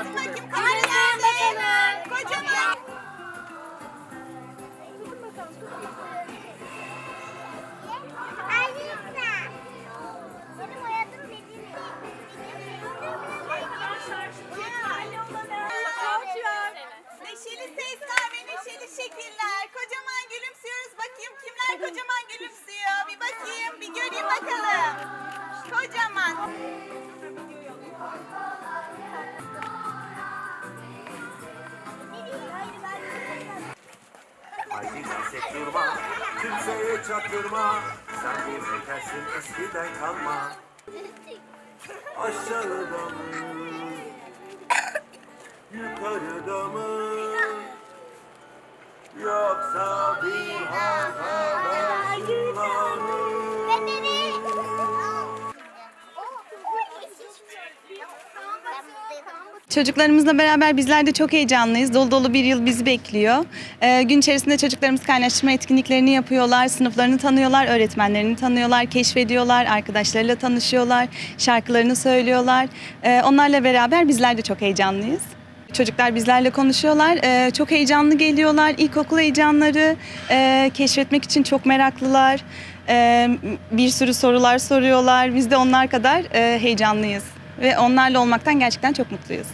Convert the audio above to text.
Anlatın bakayım. Kamerayı anlatın. Kocaman. Neşeli sesler ve neşeli şekiller. Kocaman gülümsüyoruz. Bakayım kimler kocaman gülümsüyor. Bir bakayım, bir göreyim bakalım. Kocaman. Durma. Kimseye çaktırma. Sen bir bekarsin eskiden kalma. Aşağıda mı? Yukarıda mı Çocuklarımızla beraber bizler de çok heyecanlıyız. Dolu dolu bir yıl bizi bekliyor. Ee, gün içerisinde çocuklarımız kaynaştırma etkinliklerini yapıyorlar, sınıflarını tanıyorlar, öğretmenlerini tanıyorlar, keşfediyorlar, arkadaşlarıyla tanışıyorlar, şarkılarını söylüyorlar. Ee, onlarla beraber bizler de çok heyecanlıyız. Çocuklar bizlerle konuşuyorlar. Ee, çok heyecanlı geliyorlar. İlkokul heyecanları e, keşfetmek için çok meraklılar. Ee, bir sürü sorular soruyorlar. Biz de onlar kadar e, heyecanlıyız. Ve onlarla olmaktan gerçekten çok mutluyuz.